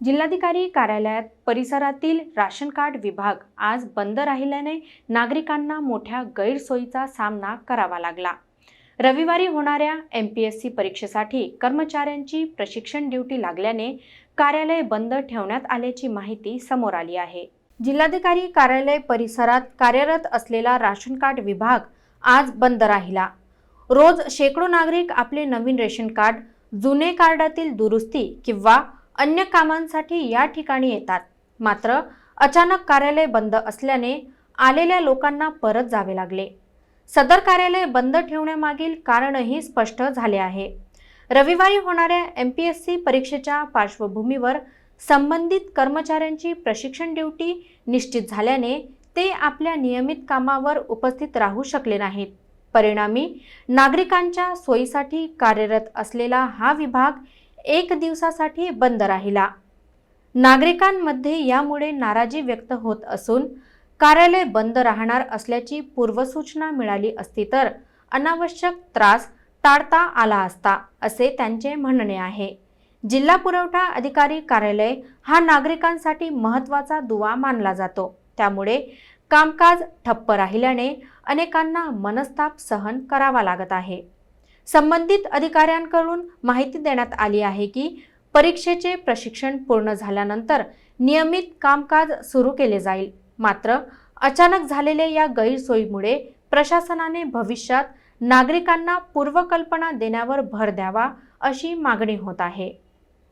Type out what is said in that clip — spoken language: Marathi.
जिल्हाधिकारी कार्यालयात परिसरातील राशन कार्ड विभाग आज बंद राहिल्याने नागरिकांना मोठ्या गैरसोयीचा सामना करावा लागला. रविवारी होणाऱ्या एम पी एस सी परीक्षेसाठी कर्मचाऱ्यांची प्रशिक्षण ड्युटी लागल्याने कार्यालय बंद ठेवण्यात आल्याची माहिती समोर आली आहे. जिल्हाधिकारी कार्यालय परिसरात कार्यरत असलेला राशन कार्ड विभाग आज बंद राहिला. रोज शेकडो नागरिक आपले नवीन रेशन कार्ड जुने कार्डातील दुरुस्ती किंवा अन्य कामांसाठी या ठिकाणी येतात. मात्र अचानक कार्यालय बंद असल्याने आलेल्या लोकांना परत जावे लागले. सदर कार्यालय बंद ठेवण्यामागील कारणही स्पष्ट झाले आहे. रविवारी होणाऱ्या एम पी एस सी परीक्षेच्या पार्श्वभूमीवर संबंधित कर्मचाऱ्यांची प्रशिक्षण ड्युटी निश्चित झाल्याने ते आपल्या नियमित कामावर उपस्थित राहू शकले नाहीत. परिणामी नागरिकांच्या सोयीसाठी कार्यरत असलेला हा विभाग एक दिवसासाठी बंद राहिला. नागरिकांमध्ये यामुळे नाराजी व्यक्त होत असून कार्यालय बंद राहणार असल्याची पूर्वसूचना मिळाली असती तर अनावश्यक त्रास टाळता आला असता असे त्यांचे म्हणणे आहे. जिल्हा पुरवठा अधिकारी कार्यालय हा नागरिकांसाठी महत्त्वाचा दुवा मानला जातो. त्यामुळे कामकाज ठप्प राहिल्याने अनेकांना मनस्ताप सहन करावा लागत आहे. संबंधित अधिकाऱ्यांकडून माहिती देण्यात आली आहे की परीक्षेचे प्रशिक्षण पूर्ण झाल्यानंतर नियमित कामकाज सुरू केले जाईल. मात्र अचानक झालेल्या या गैरसोयीमुळे प्रशासनाने भविष्यात नागरिकांना पूर्वकल्पना देण्यावर भर द्यावा अशी मागणी होत आहे.